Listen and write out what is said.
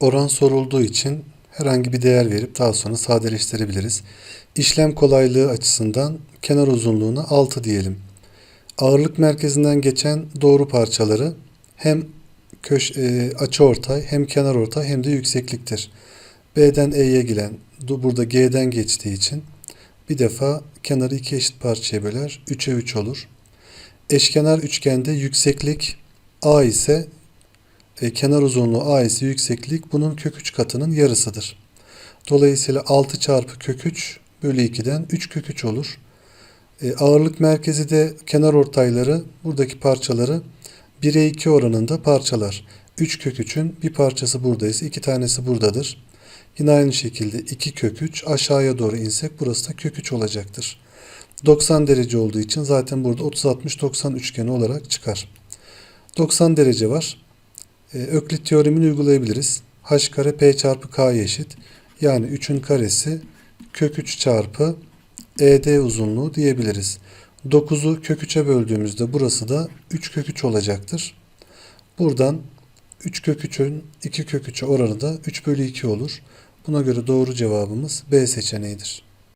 Oran sorulduğu için herhangi bir değer verip daha sonra sadeleştirebiliriz. İşlem kolaylığı açısından kenar uzunluğuna 6 diyelim. Ağırlık merkezinden geçen doğru parçaları hem köş e, açıortay hem kenarortay hem de yüksekliktir. B'den E'ye gelen burada G'den geçtiği için bir defa kenarı iki eşit parçaya böler. 3'e 3 olur. Eşkenar üçgende yükseklik A ise e, kenar uzunluğu A ise yükseklik bunun kök 3 katının yarısıdır. Dolayısıyla 6 çarpı kök 3 bölü 2'den 3 kök 3 olur. E, ağırlık merkezi de kenar ortayları buradaki parçaları 1'e 2 oranında parçalar. 3 kök 3'ün bir parçası buradaysa iki tanesi buradadır. Yine aynı şekilde 2 kök 3 aşağıya doğru insek burası da kök 3 olacaktır. 90 derece olduğu için zaten burada 30-60-90 üçgeni olarak çıkar. 90 derece var. Ee, Öklit teoremini uygulayabiliriz. h kare p çarpı k'ya eşit. Yani 3'ün karesi kök 3 çarpı ed uzunluğu diyebiliriz. 9'u kök 3'e böldüğümüzde burası da 3 kök 3 olacaktır. Buradan 3 kök 3'ün 2 kök 3'e oranı da 3 bölü 2 olur. Buna göre doğru cevabımız B seçeneğidir.